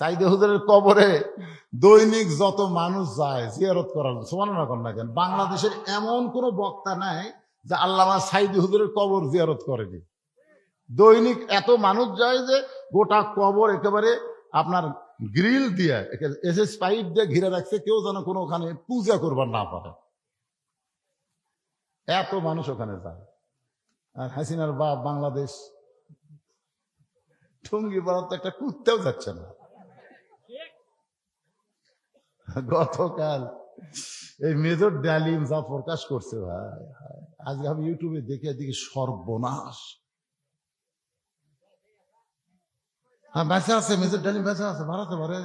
সাইদে হুজুরের কবরে দৈনিক যত মানুষ যায় জিয়ারত করার সমান না কর না কেন? বাংলাদেশের এমন কোন বক্তা নাই যে আল্লামা সাইদি হুজুরের কবর জিয়ারত করেনি দৈনিক এত মানুষ যায় যে গোটা কবর একেবারে আপনার গ্রিল দিয়ে এসএস পাইপ দিয়ে ঘিরে রাখছে, কেউ যেন কোনো ওখানে পূজা করবার না পারে। এত মানুষ ওখানে যায়। আর হাসিনার বাপ বাংলাদেশ পাড়ার তো একটা কুত্তেও যাচ্ছে না। গতকাল এই মেজর ডালিম যা প্রকাশ করছে ভাই আজকে আমি ইউটিউবে দেখে দেখি সর্বনাশ। হ্যাঁ বেঁচে আছে, মেজর ডালিম বেঁচে আছে ভাড়াতে পারে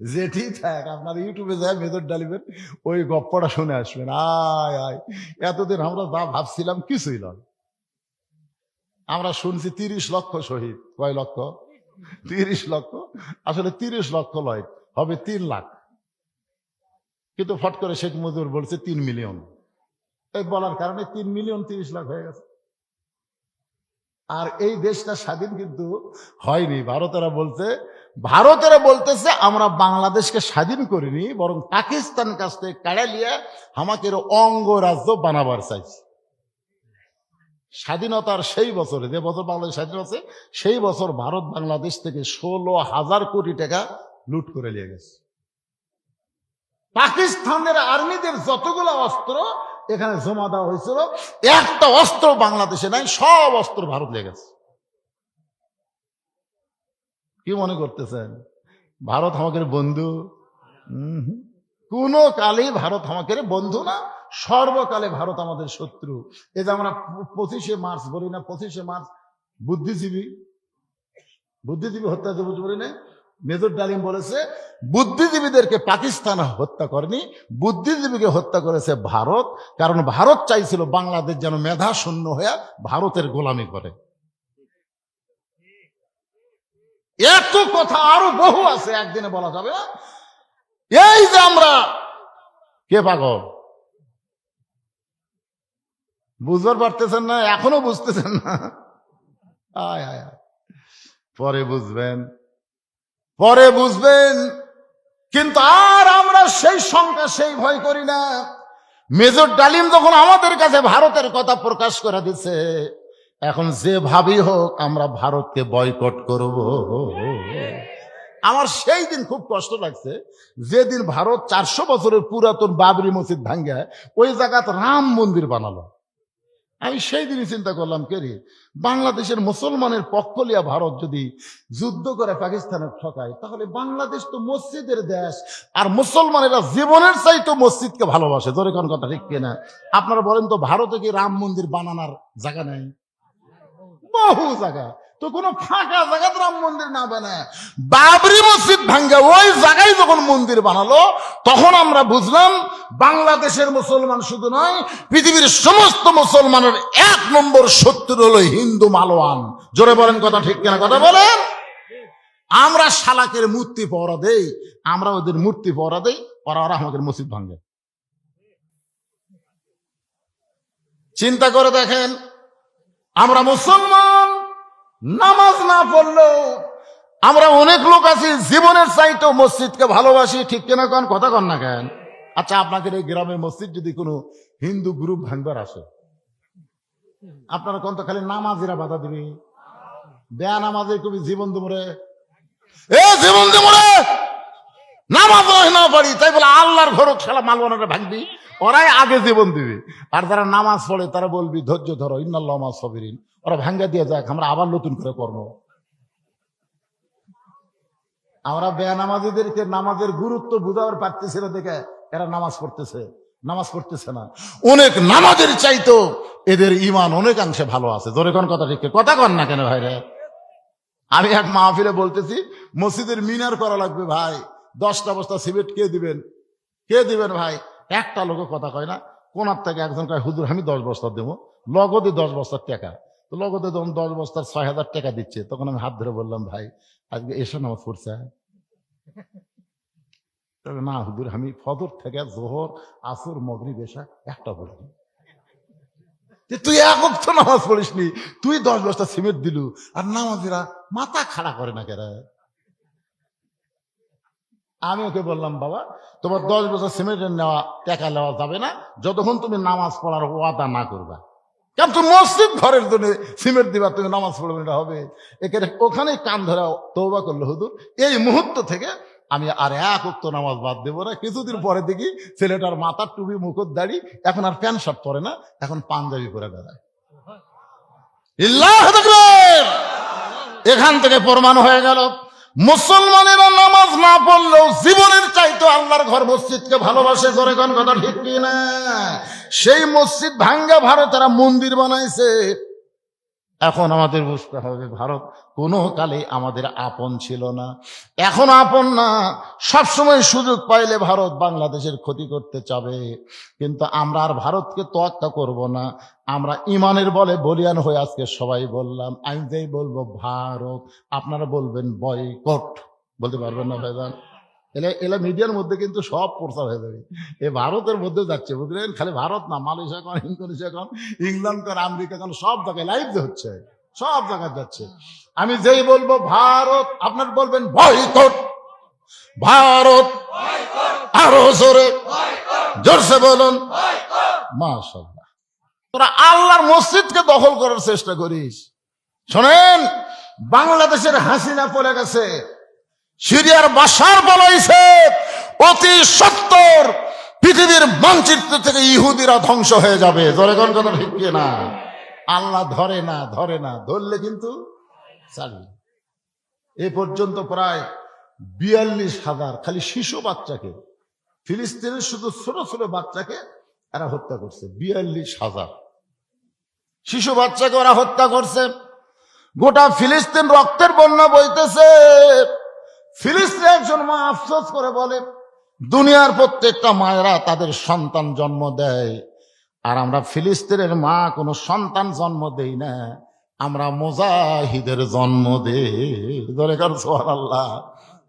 যেটি থাক, আপনার ইউটিউবে যায় মেজর ডালিমের, ওই গপ্পটা শুনে আসবেন। আয় আয়, এতদিন আমরা যা ভাবছিলাম কিছুই নয়। আমরা শুনছি তিরিশ লক্ষ শহীদ। কয় লক্ষ? তিরিশ লক্ষ। আসলে তিরিশ লক্ষ লয়, হবে তিন লাখ। কিন্তু ফট করে শেখ মুজিবুর বলছে তিন মিলিয়ন। এই বলার কারণে তিন মিলিয়ন তিরিশ লাখ হয়ে গেছে। আর এই দেশটা স্বাধীন কিন্তু হয়নি। ভারতেরা বলছে, ভারতেরা বলতেছে, আমরা বাংলাদেশকে স্বাধীন করিনি, বরং পাকিস্তান কাছ থেকে কাড়া লিয়ে আমাকে অঙ্গরাজ্য বানাবার চাইছে। স্বাধীনতার সেই বছরে, যে বছর বাংলাদেশ স্বাধীন আছে সেই বছর ভারত বাংলাদেশ থেকে ষোলো হাজার কোটি টাকা লুট করে নিয়ে গেছে। পাকিস্তানের আর্মিদের যতগুলো অস্ত্র এখানে জমা দেওয়া হয়েছিল, একটা অস্ত্র বাংলাদেশে নাই, সব অস্ত্র ভারত নিয়ে গেছে। কি মনে করতেছেন? ভারত আমাকে বন্ধু। কোন কালেই ভারত আমাকে বন্ধু না সর্বকালে ভারত আমাদের শত্রু। এই যে আমরা পঁচিশে মার্চ বলি না, পঁচিশে মার্চ বুদ্ধিজীবী বুদ্ধিজীবী হত্যা দিবস বলি না, মেজর ডালিম বলেছে, বুদ্ধিজীবীদেরকে পাকিস্তান হত্যা করেনি, বুদ্ধিজীবীকে হত্যা করেছে ভারত, কারণ ভারত চাইছিল বাংলাদেশ যেন মেধা শূন্য হয়ে ভারতের গোলামি করে। এত কথা আরও বহু আছে, একদিনে বলা যাবে এই যে আমরা, কে পাগল? বুঝতে পারতেছেন না, এখনও বুঝতেছেন না। আয় আয়। পরে বুঝবেন পরে বুঝবেন, কিন্তু আর আমরা সেই শঙ্কা সেই ভয় করি না। মেজর ডালিম যখন আমাদের কাছে ভারতের কথা প্রকাশ করে দিচ্ছে এখন যে ভাবি হোক, আমরা ভারতকে বয়কট করব। আমার সেই দিন খুব কষ্ট লাগছে, যেদিন ভারত চারশো বছরের পুরাতন বাবরি মসজিদ ভাঙ্গা ওই জায়গাত রাম মন্দির বানালো। আমি সেই দিনই চিন্তা করলাম, কে রে? বাংলাদেশের মুসলমানের পক্ষ লিয়া ভারত যদি যুদ্ধ করে পাকিস্তানের ঠকায়, তাহলে বাংলাদেশ তো মসজিদের দেশ, আর মুসলমানেরা জীবনের চাইতো মসজিদকে ভালোবাসে। তোর এখন কথা ঠিক কিনা? আপনারা বলেন তো, ভারতে কি রাম মন্দির বানানোর জায়গা নাই? বহু জায়গা। তো কোন ফাঁকা জায়গাতে রাম মন্দির না বানায়। বাবরি মসজিদ ভাঙ্গা, ওই জায়গায় যখন মন্দির বানালো, তখন আমরা বুঝলাম বাংলাদেশের মুসলমান শুধু নয়, পৃথিবীর সমস্ত মুসলমানের এক নম্বর শত্রু হলো হিন্দু মালোয়ান জোরে বলেন কথা ঠিক কিনা, কথা বলেন? আমরা শালাকের মূর্তি পহরা দেই, আমরা ওদের মূর্তি পহরা দেই, ওরা ওরা আমাদের মসজিদ ভাঙ্গে। চিন্তা করে দেখেন, আমরা মুসলমান। নামাজ না পড়লেও আমরা অনেক লোক আছি, জীবনের চাইতো মসজিদকে ভালোবাসি, ঠিক কেনা কন কথা কন না কেন? আচ্ছা আপনাদের এই গ্রামের মসজিদ যদি কোনো হিন্দু গ্রুপ ভাঙবার আসে, আপনারা কোন তো খালি নামাজিরা বাধা দিবি? বেয়া নামাজে কবি জীবন দুমরে এ জীবন দুমরে নামাজ না পারি তাই বলে আল্লাহর ঘরক খেলা মালবানারে ভাঙবি, ওরাই আগে জীবন দিবে। আর যারা নামাজ পড়ে তারা বলবি, ধৈর্য ধরো, ইন্নাল্লাহ সবিরিন। ওরা ভাঙ্গা দিয়ে যাক, আমরা আবার নতুন করে কর্ম আমরা বেনামাজিদেরকে নামাজের গুরুত্ব বুঝাবার পারতেছি না দেখে এরা নামাজ পড়তেছে নামাজ পড়তেছে না। অনেক নামাজের চাইতো এদের ইমান অনেকাংশে ভালো আছে। ধরে কোন কথা ঠিক কথা কন না কেন ভাই রে আমি এক মাহফিলে বলতেছি, মসজিদের মিনার করা লাগবে ভাই। দশটা বস্তা সিমেন্ট কে দিবেন? কে দিবেন ভাই? একটা লোক কথা কয় না। কোনার থেকে একজন কয়, হুজুর, আমি দশ বস্তা দেবো। লগদে দশ বস্তার টাকা। তো লগদে যখন দশ বস্তার ছয় হাজার টাকা দিচ্ছে, তখন আমি হাত ধরে বললাম, ভাই, আজকে এসে নামাজ পড়ছে তবে না হুজুর, আমি ফজর থেকে জোহর, আসর মগরি বেশা একটা পড়ি তুই এক অক্ত নামাজ পড়িসনি তুই দশ বস্তা সিমেন্ট দিলু, আর নামাজিরা মাথা খাড়া করে না কেরা আমি ওকে বললাম, বাবা, তোমার দশ বছর সিমেন্টের নেওয়া, টাকা নেওয়া যাবে না, যতক্ষণ তুমি নামাজ পড়ার ওয়াদা না করবা। কারণ তুমি মসজিদ ঘরের জন্য সিমেন্ট দিবা তুমি নামাজ পড়বে এটা হবে। এখানে ওখানেই কান ধরা তৌবা করল, হুজুর। এই মুহূর্ত থেকে আমি আর এক উক্ত নামাজ বাদ দেবো না। কিছুদিন পরে দেখি ছেলেটার মাথার টুপি মুখত দাড়ি, এখন আর প্যান্ট শার্ট পরে না, এখন পাঞ্জাবি পরে বেড়ায়। এখান থেকে প্রমাণ হয়ে গেল। মুসলমানেরা নামাজ না পড়লেও জীবনের চাইতো আল্লাহর ঘর মসজিদকে ভালোবাসে, করে কোন কথা ঠিক না? সেই মসজিদ ভাঙ্গা ভারতেরা মন্দির বানাইছে। এখন আমাদের বুঝতে হবে, ভারত কোনো কালে আমাদের আপন ছিল না। এখন আপন না। সবসময় সুযোগ পাইলে ভারত বাংলাদেশের ক্ষতি করতে চাবে। কিন্তু আমরা আর ভারতকে তোয়াক্কা করব না। আমরা ইমানের বলে বলিয়ান হয়ে আজকে সবাই বললাম আমি যেই বলব ভারত। আপনারা বলবেন, বয়কট। বলতে পারবেন না ভাইজান। এলা এলা মিডিয়ার মধ্যে কিন্তু সব প্রচার হয়ে যাবে। এ ভারতের মধ্যে যাচ্ছে, বুঝলেন? খালি ভারত না, মালয়েশিয়া কন, ইন্দোনেশিয়া কন, ইংল্যান্ড কন, আমেরিকা কন, সব জায়গায় লাইভ হচ্ছে। সব জায়গায় যাচ্ছে। আমি যেই বলব, ভারত, আপনার বলবেন বয়কট। ভারত, আরও জোরে, জোরসে বলুন। তোরা আল্লাহর মসজিদকে দখল করার চেষ্টা করিস। শোনেন, বাংলাদেশের হাসিনা পড়ে গেছে। সিরিয়ার বাসার বলাইছে অতি সত্তর পৃথিবীর মানচিত্র থেকে ইহুদিরা ধ্বংস হয়ে যাবে। ধরে কোন কথা ঠিক না আল্লাহ ধরে না ধরে না, ধরলে কিন্তু এ পর্যন্ত প্রায় বিয়াল্লিশ হাজার, খালি শিশু বাচ্চাকে, ফিলিস্তিনের শুধু ছোট ছোট বাচ্চাকে এরা হত্যা করছে, বিয়াল্লিশ হাজার। শিশু বাচ্চাকে ওরা হত্যা করছে। গোটা ফিলিস্তিন রক্তের বন্যা বইতেছে। ফিলিস্তিন একজন মা আফসোস করে বলে, দুনিয়ার প্রত্যেকটা মায়েরা তাদের সন্তান জন্ম দেয় আর আমরা ফিলিস্তিনের মা কোনো সন্তান জন্ম দেই না, আমরা মোজাহিদের জন্ম কারণ আল্লাহ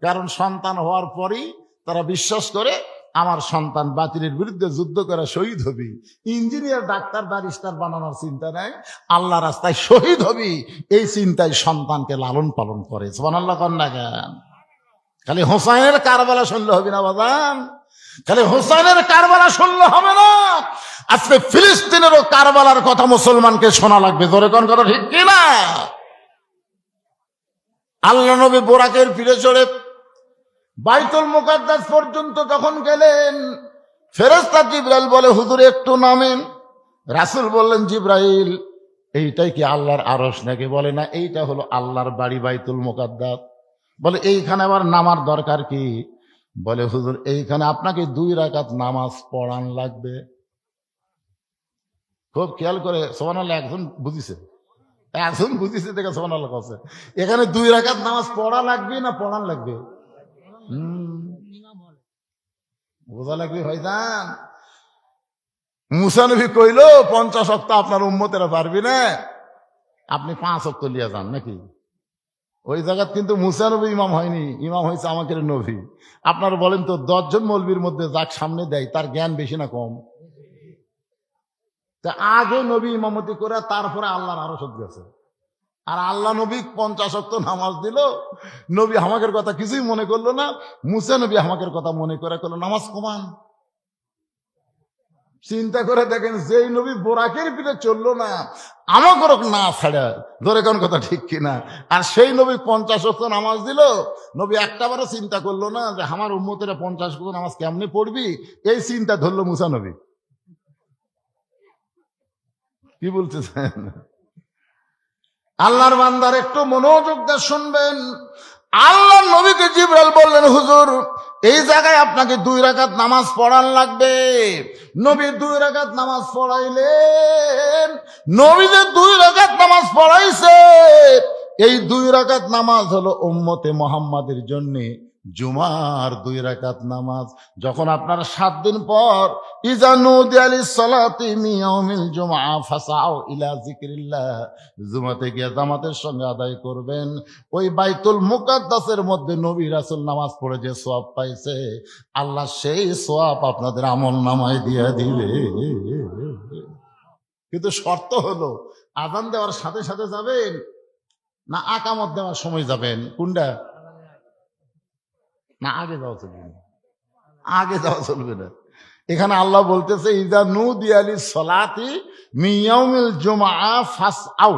কারণ সন্তান হওয়ার পরই তারা বিশ্বাস করে, আমার সন্তান বাতিলের বিরুদ্ধে যুদ্ধ করে শহীদ হবি। ইঞ্জিনিয়ার, ডাক্তার, ব্যারিস্টার বানানোর চিন্তা নেই, আল্লাহ রাস্তায় শহীদ হবি। এই চিন্তায় সন্তানকে লালন পালন করে। সোমান আল্লাহ কন্যা খালি হোসাইনের কারবালা শুনলে হবে না বাদান খালি হোসাইনের কারবালা শুনলে হবে না। আজকে ফিলিস্তিনেরও কারবালার কথা মুসলমানকে শোনা লাগবে। ধরে কোন কথা ঠিক কিনা? আল্লাহ নবী বোরাকের ফিরে চড়ে বাইতুল মুকাদ্দাস পর্যন্ত যখন গেলেন ফেরেস্তা জিব্রাইল বলে, হুজুর, একটু নামেন। রাসুল বললেন, জিব্রাইল, এইটাই কি আল্লাহর আরস নাকি? বলে, না, এইটা হলো আল্লাহর বাড়ি বাইতুল মুকাদ্দাস। বলে, এইখানে আবার নামার দরকার কি? বলে, হুজুর, এইখানে আপনাকে দুই রাকাত নামাজ পড়ান লাগবে। খুব খেয়াল করে সোমান আল্লাহ একজন বুঝিছে। একজন বুঝিছে দেখে সোমান আল্লাহ কাছে এখানে দুই রাকাত নামাজ পড়া লাগবে না পড়ান লাগবে? বোঝা লাগবে, ভাইজান। মুসানবী কইল, পঞ্চাশ অক্ত আপনার উম্মতেরা পারবি না। আপনি পাঁচ অক্ত লিয়া যান, নাকি? ওই জায়গাত কিন্তু মুসানবী ইমাম হয়নি, ইমাম হয়েছে আমাকে নবী। আপনারা বলেন তো, দশজন মলবির মধ্যে যাক সামনে দেয়, তার জ্ঞান বেশি না কম? তা আগে নবী ইমামতি করে, তারপরে আল্লাহর আরও সদ গেছে আর আল্লাহ নবী পঞ্চাশ অক্ত নামাজ দিল, নবী আমাকের কথা কিছুই মনে করল না, মুসা নবী আমাকের কথা মনে করে করল, নামাজ কমান। চিন্তা করে দেখেন, যেই নবী বোরাকের পিঠে চলল না, আমাকে না ছাড়া, ধরে কোন কথা ঠিক কিনা? আর সেই নবী পঞ্চাশ অক্ত নামাজ দিল, নবী একটা বারও চিন্তা করল না যে আমার উম্মতেরা পঞ্চাশ অক্ত নামাজ কেমনে পড়বি? এই চিন্তা ধরলো মুসা নবী। কি বলতেছেন? আল্লাহর বান্দার একটু মনোযোগ দিয়ে শুনবেন। আল্লাহ নবীকে জিবরাল বললেন, হুজুর, এই জায়গায় আপনাকে দুই রাকাত নামাজ পড়ান লাগবে। নবী দুই রাকাত নামাজ পড়াইলেন। নবী যে দুই রাকাত নামাজ পড়াইছে, এই দুই রাকাত নামাজ হলো উম্মতে মোহাম্মদের জন্য। জুমার দুই রাকাত নামাজ, যখন আপনার সাত দিন পর ইজানু মিয়াউমিল জুমা ফাসাও ইলা জিকিরিল্লাহ জুমাতে গিয়ে জামাতের সঙ্গে আদায় করবেন। ওই বাইতুল মুকাদ্দাসের মধ্যে নবী রাসুল নামাজ পড়ে যে সোয়াব পাইছে, আল্লাহ সেই সোয়াব আপনাদের আমল নামায় দিয়ে দিবে। কিন্তু শর্ত হলো, আজান দেওয়ার সাথে সাথে যাবেন না আকামত দেওয়ার সময় যাবেন? কোনটা? না, আগে যাওয়া চলবে না আগে যাওয়া চলবে না এখানে আল্লাহ বলতেছে, ইদা নু দিয়ালি সলাতি মিয়াউমিল জমা ফাস আউ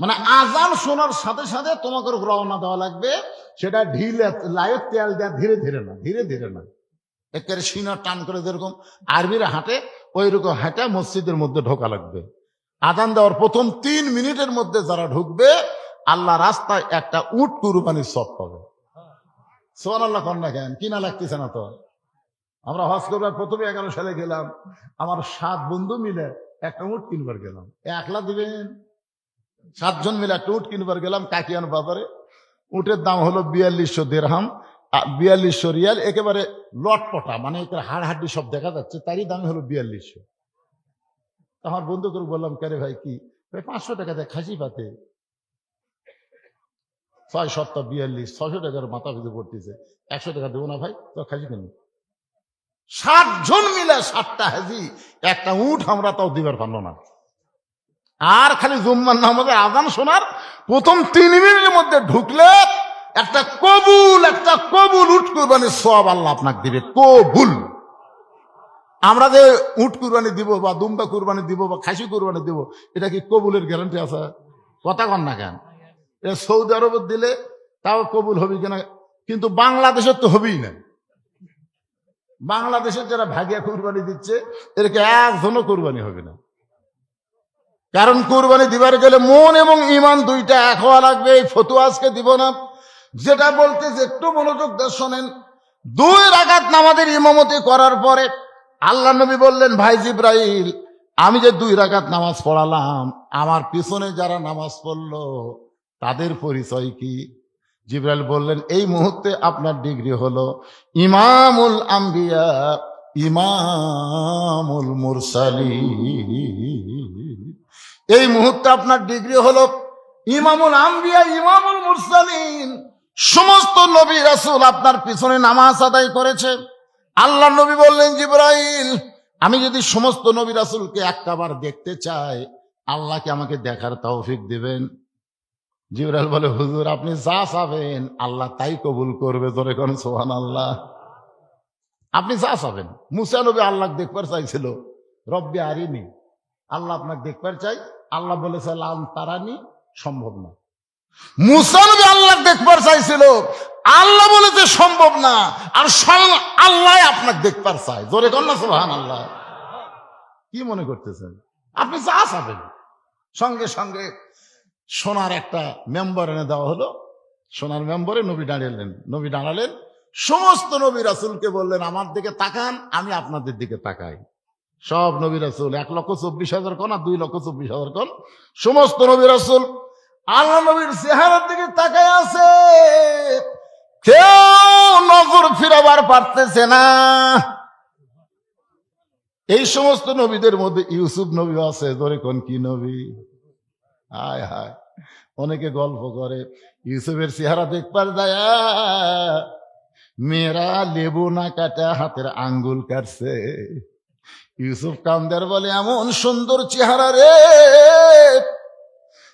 মানে আজান শোনার সাথে সাথে তোমাকে রওনা দেওয়া লাগবে। সেটা ঢিলে লাইয়ের তেল দেওয়া ধীরে ধীরে না, ধীরে ধীরে না। একেবারে সিনা টান করে যেরকম আরবির হাঁটে ওই রকম হাঁটা মসজিদের মধ্যে ঢোকা লাগবে। আজান দেওয়ার প্রথম তিন মিনিটের মধ্যে যারা ঢুকবে, আল্লাহ রাস্তায় একটা উট কুরবানির সব পাবে। সোহান আল্লাহ কন্যা কেন? কিনা লাগতেছে না তো? আমরা হজ করবার প্রথমে এগারো সালে গেলাম, আমার সাত বন্ধু মিলে একটা উট কিনবার গেলাম। একলা দিবেন? সাতজন মিলে একটা উট কিনবার গেলাম কাকিয়ান বাজারে। উটের দাম হলো বিয়াল্লিশশো দেড়হাম বিয়াল্লিশশো রিয়াল, একেবারে লটপটা মানে একেবারে হাড় হাড্ডি সব দেখা যাচ্ছে, তারই দাম হলো বিয়াল্লিশশো। আমার বন্ধু করে বললাম কেরে ভাই, কি? ভাই, পাঁচশো টাকা দেয় খাসি পাতে। ছয় সপ্তাহ বিয়াল্লিশ, ছয়শো টাকার মাথা ভিজে পড়তেছে। একশো টাকা দেবো না ভাই, তো খাসি কেন? ষাট জন মিলে ষাটটা হাজি, একটা উঠ আমরা তাও দিবার পারল না। আর খালি জুম্মার নামাজের আজান শোনার, প্রথম তিন মিনিটের মধ্যে ঢুকলে একটা কবুল একটা কবুল উঠ কুরবানি সব আল্লাহ আপনাকে দিবে, কবুল। আমরা যে উঠ কুরবানি দিব বা দুম্বা কুরবানি দিব বা খাসি কুরবানি দিব, এটা কি কবুলের গ্যারান্টি আছে? কথা কন না কেন? সৌদি আরবে দিলে তাও কবুল হবে কিনা? কিন্তু বাংলাদেশের তো হবেই না। বাংলাদেশের যারা ভাগিয়া কুরবানি দিচ্ছে, এদেরকে একজনও কুরবানি হবে না। কারণ কুরবানি দিবার গেলে মন এবং ইমান দুইটা এক হওয়া লাগবে, এই ফতুয়া আজকে দিব না। যেটা বলতে যে একটু মনোযোগ দিয়ে শোনেন। দুই রাগাত নামাজের ইমামতি করার পরে আল্লাহ নবী বললেন, ভাই জিব্রাইল, আমি যে দুই রাগাত নামাজ পড়ালাম, আমার পিছনে যারা নামাজ পড়ল তাদের পরিচয় কি? জিব্রাইল বললেন, এই মুহূর্তে আপনার ডিগ্রি হলো ইমামুল আম্বিয়া, ইমামুল মুরসালি এই মুহূর্তে আপনার ডিগ্রি হলো ইমামুল আম্বিয়া, ইমামুল মুরসালিন। সমস্ত নবী রাসূল আপনার পিছনে নামাজ আদায় করেছে। আল্লাহ নবী বললেন, জিব্রাইল, আমি যদি সমস্ত নবী রাসূলকে একটাবার দেখতে চাই আল্লাহকে আমাকে দেখার তৌফিক দিবেন? জিবরাল বলে, হুজুর, আপনি যা চাবেন, আল্লাহ তাই কবুল করবে। ধরে কোন সোহান আল্লাহ আপনি যা চাবেন। মুসা নবী আল্লাহ দেখবার চাইছিল, রব্বি আরিনি। আল্লাহ আপনাকে দেখবার চাই। আল্লাহ বলেছে লাল তারানি সম্ভব না। মুসা নবী আল্লাহ দেখবার চাইছিল, আল্লাহ বলেছে, সম্ভব না। আর স্বয়ং আল্লাহ আপনাকে দেখবার চাই জোরে কর না সোহান আল্লাহ কি মনে করতেছেন? আপনি যা চাবেন। সঙ্গে সঙ্গে সোনার একটা মেম্বার এনে দেওয়া হলো। সোনার মেম্বারে নবী দাঁড়ালেন। নবী দাঁড়ালেন। সমস্ত নবী রাসুলকে বললেন, আমার দিকে তাকান, আমি আপনাদের দিকে তাকাই। সব নবী রাসুল, এক লক্ষ চব্বিশ হাজার কোন আর দুই লক্ষ চব্বিশ হাজার কোন সমস্ত নবী রাসুল আল্লাহ নবীর চেহারার দিকে তাকায় আছে। কেউ নজর ফিরাবার পারতেছে না। এই সমস্ত নবীদের মধ্যে ইউসুফ নবী আছে ধরে কোন কি নবী? হায় হায়। অনেকে গল্প করে, ইউসুফের চেহারা দেখবার যায় মেয়েরা লেবু না কাটা হাতের আঙ্গুল কাটছে। ইউসুফ কান্দার বলে, এমন সুন্দর চেহারা রে,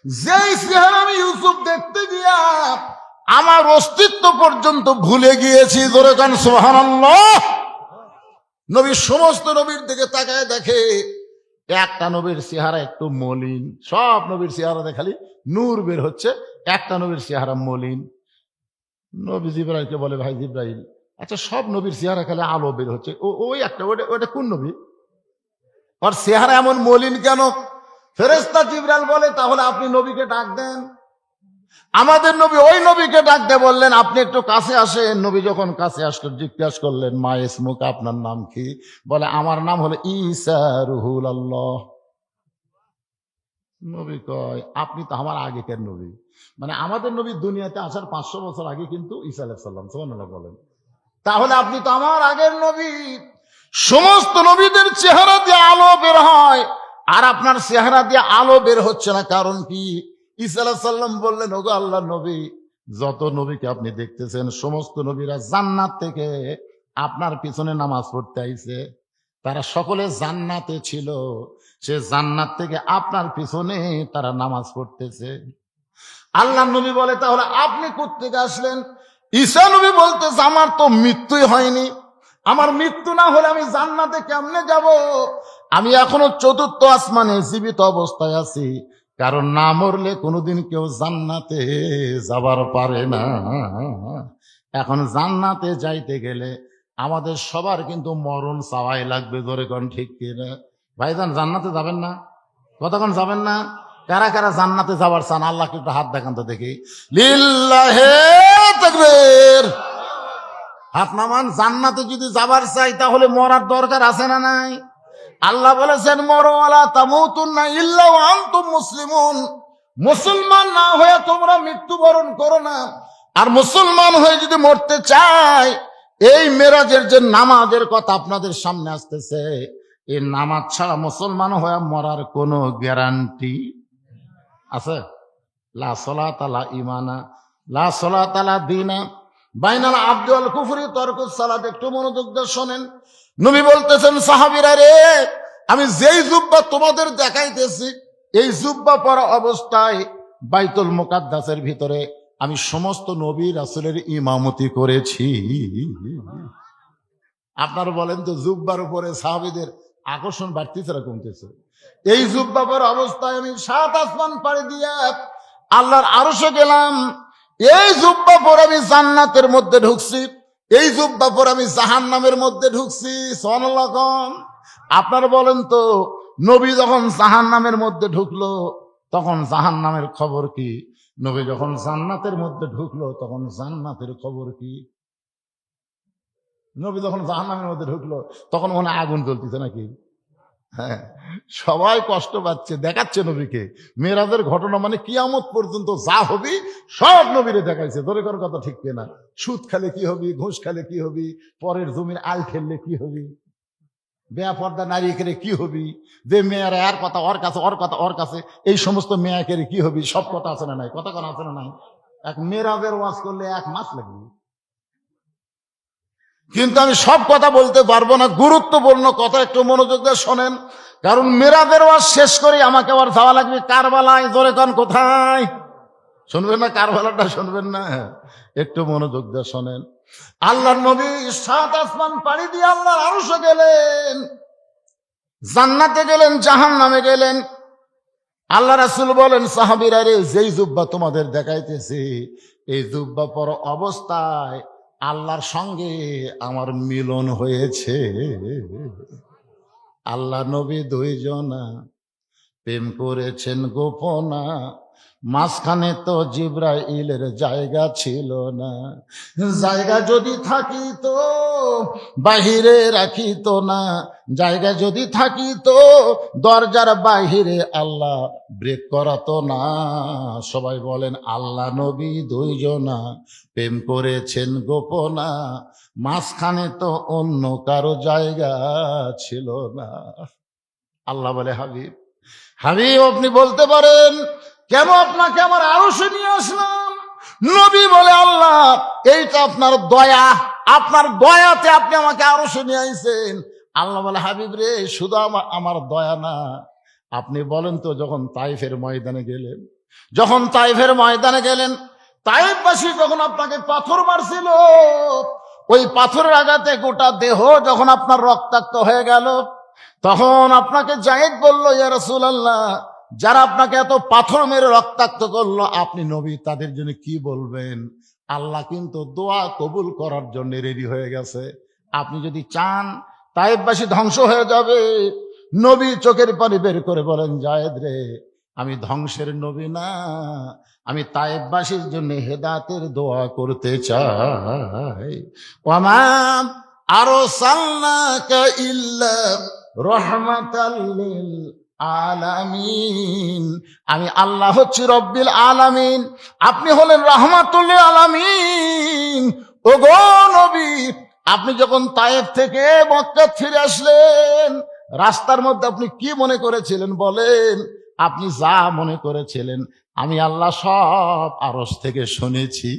যেই চেহারা আমি ইউসুফ দেখতে গিয়া আমার অস্তিত্ব পর্যন্ত ভুলে গিয়েছি। ধরে কান সোহানাল্লাহ নবীর সমস্ত নবীর দিকে তাকায় দেখে একটা নবীর চেহারা একটু মলিন। সব নবীর চেহারা খালি নূর বের হচ্ছে, একটা নবীর চেহারা মলিন। নবী জিব্রাইলকে বলে, ভাই জিব্রাইল আচ্ছা সব নবীর চেহারা খালি আলো বের হচ্ছে। ও, ওই একটা ওটা ওটা কোন নবী? ওর চেহারা এমন মলিন কেন? ফেরেস্তা জিব্রাইল বলে, তাহলে আপনি নবীকে ডাক দেন। আমাদের নবী ওই নবীকে ডাকতে বললেন, আপনি একটু কাছে আসেন। নবী যখন কাছে আসলো, জিজ্ঞাসা করলেন, মা ইসমুক, আপনার নাম কি? বলে, আমার নাম হলো ঈসা রুহুল আল্লাহ। নবী কয়, আপনি তো আমার আগেকার নবী। মানে আমাদের নবী দুনিয়াতে আসার পাঁচশো বছর আগে কিন্তু ঈসা আলাইসাল্লাম সোহানুল্লাহ বলেন। তাহলে আপনি তো আমার আগের নবী। সমস্ত নবীদের চেহারা দিয়ে আলো বের হয়, আর আপনার চেহারা দিয়ে আলো বের হচ্ছে না। কারণ কি? ঈসা সাল্লাম বললেন, ওগো আল্লাহ নবী, যত নবীকে আপনি দেখতেছেন, সমস্ত নবীরা জান্নাত থেকে আপনার পিছনে নামাজ পড়তে আইছে। তারা সকলে জান্নাতে ছিল। সে জান্নাত থেকে আপনার পিছনে তারা নামাজ পড়তেছে। আল্লাহ নবী বলে, তাহলে আপনি কোথেকে আসলেন? ঈসা নবী বলতেছে আমার তো মৃত্যুই হয়নি। আমার মৃত্যু না হলে আমি জান্নাতে কেমনে যাব? আমি এখনও চতুর্থ আসমানে জীবিত অবস্থায় আছি। কারণ না মরলে কোনোদিন কেউ জান্নাতে যাবার পারে না। এখন জান্নাতে যাইতে গেলে আমাদের সবার কিন্তু মরণ চাওয়াই লাগবে ধরে কোন ঠিক কিনা? ভাইজান, জান্নাতে যাবেন না? কতক্ষণ যাবেন না? কারা কারা জান্নাতে যাবার চান? আল্লাহকে একটু হাত দেখান তো দেখি। লিল্লাহে হাত নামান, জান্নাতে যদি যাবার চাই, তাহলে মরার দরকার আছে না নাই? আল্লাহ বলেছেন মরওয়ালা তামুতুন না ইল্লা ওয়া আনতুম মুসলিমুন। মুসলমান না হয়ে তোমরা মৃত্যুবরণ করো না। আর মুসলমান হয়ে যদি মরতে চায়, এই মেরাজের যে নামাজের কথা আপনাদের সামনে আসতেছে এই নামাজ ছাড়া মুসলমান হয়ে মরার কোনো গ্যারান্টি আছে? লা সলা তালা ইমানা লা সলা তালা দিনা। বাইনাল আব্দুল কুফরি তর্ক সালাদ, একটু মনোযোগ দিয়ে শোনেন। নবী বলতেছেন, সাহাবিরা রে, আমি যেই জুব্বা তোমাদের দেখাইতেছি, এই জুব্বা পরা অবস্থায় বাইতুল মোকাদ্দাসের ভিতরে আমি সমস্ত নবী রাসুলের ইমামতি করেছি। আপনার বলেন তো, জুব্বার উপরে সাহাবিদের আকর্ষণ বাড়তিছে না কমতেছে? এই জুব্বা পরা অবস্থায় আমি সাত আসমান পাড়ি দিয়ে আল্লাহর আরশে গেলাম। এই জুব্বা পর আমি জান্নাতের মধ্যে ঢুকছি। এই জুব্বা পর আমি জাহান নামের মধ্যে ঢুকছি সনলকম আপনার বলেন তো, নবী যখন জাহান নামের মধ্যে ঢুকলো, তখন জাহান নামের খবর কি? নবী যখন জান্নাতের মধ্যে ঢুকলো, তখন জান্নাতের খবর কি? নবী যখন জাহান নামের মধ্যে ঢুকলো, তখন ওখানে আগুন জ্বলতেছে নাকি? হ্যাঁ সবাই কষ্ট পাচ্ছে, দেখাচ্ছে নবীকে। মেয়েরাদের ঘটনা মানে কিয়ামত পর্যন্ত যা হবি সব নবীরে দেখাইছে। ধরে করার কথা ঠিক না সুদ খালে কি হবি, ঘুষ খালে কি হবি, পরের জমির আল খেললে কি হবি বেয়া পর্দা নারী কেড়ে কি হবি, যে মেয়েরা আর কথা ওর কাছে, ওর কথা ওর কাছে, এই সমস্ত মেয়া কেড়ে কি হবি, সব কথা আছে না নাই? কথা কথা আছে না নাই? এক মেয়েরাদের ওয়াজ করলে এক মাস লাগবে। কিন্তু আমি সব কথা বলতে পারব না, গুরুত্বপূর্ণ কথা একটু মনোযোগ দিয়ে শোনেন। কারণ মেরাদের ওয়াজ শেষ করে, আমাকে আবার যাওয়া লাগবে কারবালায়, জোরে কন কোথায়? শুনবেন না কারবালাটা, শুনবেন না? একটু মনোযোগ দিয়ে শোনেন। আল্লাহর নবী সাত আসমান পাড়ি দিয়ে আল্লাহর আরশে গেলেন। জান্নাতে গেলেন জাহান নামে গেলেন। আল্লাহ রাসুল বলেন, সাহাবিরা রে, যেই জুব্বা তোমাদের দেখাইতেছি, এই জুব্বা পর অবস্থায় আল্লাহর সঙ্গে আমার মিলন হয়েছে। আল্লাহ নবী দুইজনা প্রেম করেছেন গোপনা। মাঝখানে তো জিব্রাইলের জায়গা ছিল না। জায়গা যদি থাকি তো বাহিরে রাখিত না। জায়গা যদি থাকিত, দরজার বাহিরে আল্লাহ ব্রেক করাতো না। সবাই বলেন, আল্লাহ নবী দুইজনা প্রেম করেছেন গোপনা। মাঝখানে তো অন্য কারও জায়গা ছিল না। আল্লাহ বলে, হাবিব হাবিব আপনি বলতে পারেন, কেন আপনাকে আমার আরও নিয়ে আসলাম? নবী বলে, আল্লাহ, এইটা আপনার দয়া, আপনার দয়াতে আপনি আমাকে আরও নিয়ে আইছেন। আল্লাহ বলে, হাবিব রে, শুধু আমার আমার দয়া না। আপনি বলেন তো, যখন তাইফের ময়দানে গেলেন, যখন তাইফের ময়দানে গেলেন, তাইফবাসী যখন আপনাকে পাথর মারছিল, ওই পাথরের আঘাতে গোটা দেহ যখন আপনার রক্তাক্ত হয়ে গেল তখন আপনাকে জায়েদ বলল, ইয়া রাসূলুল্লাহ, যারা আপনাকে এত পাথর মেরে রক্তাক্ত করল, আপনি নবী, তাদের জন্য কি বলবেন? আল্লাহ কিন্তু দোয়া কবুল করার জন্য রেডি হয়ে গেছে। আপনি যদি চান তাইববাসী ধ্বংস হয়ে যাবে। নবী চোখের পানি বের করে বলেন, জায়েদ রে, আমি ধ্বংসের নবী না। আমি তাইববাসীর জন্য হেদাতের দোয়া করতে চাই। ওয়ামাম আরও সাল্লাকা ইল্লা রহমাতাল্লিল আলামিন। আমি আল্লাহ হচ্ছি রব্বিল আলামিন। আপনি হলেন রহমাতুল্লিল আলামিন। ও গো নবী, আপনি যখন তায়েব থেকে মক্কা ফিরে আসলেন, রাস্তার মধ্যে আপনি কি মনে করেছিলেন বলেন? আপনি যা মনে করেছিলেন, আমি আল্লাহ সব আরস থেকে শুনেছি।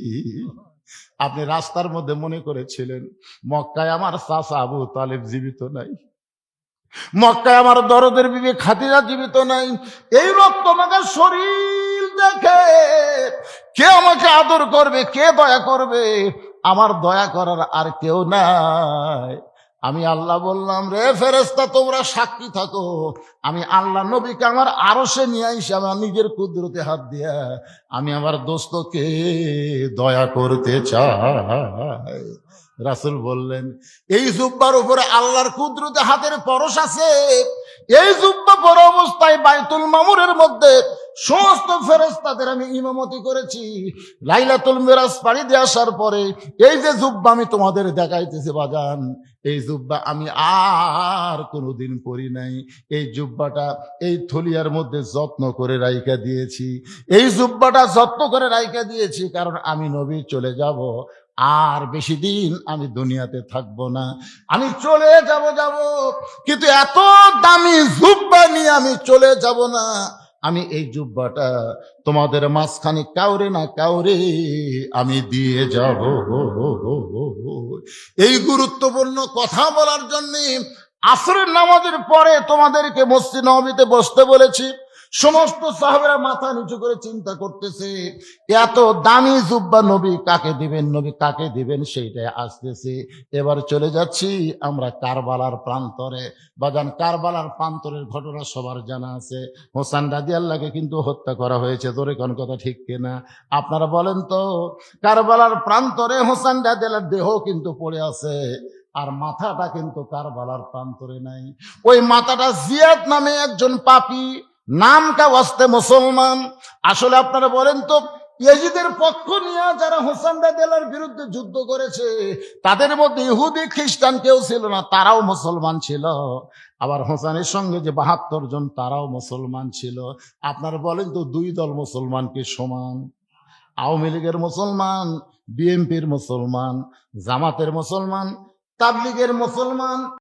আপনি রাস্তার মধ্যে মনে করেছিলেন, মক্কায় আমার চাচা আবু তালেব জীবিত নাই। মক্কায় আমার দরদের বিবে খাতিরা জীবিত নাই। এই রক্ত মাখা শরীর দেখে। কে আমাকে আদর করবে, কে দয়া করবে? আমার দয়া করার আর কেউ নাই। আমি আল্লাহ বললাম, রে ফেরেস্তা তোমরা সাক্ষী থাকো। আমি আল্লাহ নবীকে আমার আরও সে নিয়ে আইসে, আমার নিজের কুদরতে হাত দিয়া। আমি আমার দোস্তকে দয়া করতে চাই। রাসুল বললেন, এই জুব্বার উপরে আল্লাহর কুদরতে হাতের পরশ আছে। এই জুব্বা পর অবস্থায় বাইতুল মামুরের মধ্যে সমস্ত ফেরেস্তাদের আমি ইমামতি করেছি। লাইলাতুল মেরাজ পাড়ি দিয়ে আসার পরে এই যে জুব্বা আমি তোমাদের দেখাইতেছি, বাজান, এই জুব্বা আমি আর কোনোদিন পরি নাই। এই জুব্বাটা এই থলিয়ার মধ্যে যত্ন করে রাইকা দিয়েছি। এই জুব্বাটা যত্ন করে রাইকা দিয়েছি, কারণ আমি নবী চলে যাব। আর বেশি দিন আমি দুনিয়াতে থাকব না। আমি চলে যাব যাব। কিন্তু এত দামি জুব্বা নিয়ে আমি চলে যাব না। আমি এই জুব্বাটা তোমাদের মাঝখানে কাউরে না কাউরে আমি দিয়ে যাব। এই গুরুত্বপূর্ণ কথা বলার জন্য আসরের নামাজের পরে তোমাদেরকে মসজিদ নবীতে বসতে বলেছি। সমস্ত সাহাবেরা মাথা নিচু করে চিন্তা করতেছে, এত দামি জুব্বা নবী কাকে দিবেন, নবী কাকে দিবেন সেইটাই আসতেছে। এবার চলে যাচ্ছি আমরা কারবালার প্রান্তরে। বাজান, কারবালার প্রান্তরের ঘটনা সবার জানা আছে। হোসান রাজি আল্লাহকে কিন্তু হত্যা করা হয়েছে তোরে কোন কথা ঠিক কিনা? আপনারা বলেন তো, কারবালার প্রান্তরে হোসান রাজি দেহ কিন্তু পড়ে আছে, আর মাথাটা কিন্তু কারবালার প্রান্তরে নাই। ওই মাথাটা জিয়াদ নামে একজন পাপী নামটা ওয়াস্তে মুসলমান। আসলে আপনারা বলেন তো, ইয়েজিদের পক্ষ নিয়ে যারা হোসেন রাদিয়াল্লাহর বিরুদ্ধে যুদ্ধ করেছে, তাদের মধ্যে ইহুদি, খ্রিস্টান কেউ ছিল না, তারাও মুসলমান ছিল। আবার হোসেনের সঙ্গে যে বাহাত্তর জন, তারাও মুসলমান ছিল। আপনারা বলেন তো, দুই দল মুসলমানকে সমান? আওয়ামী লীগের মুসলমান, বিএনপির মুসলমান, জামাতের মুসলমান, তাবলিগের মুসলমান।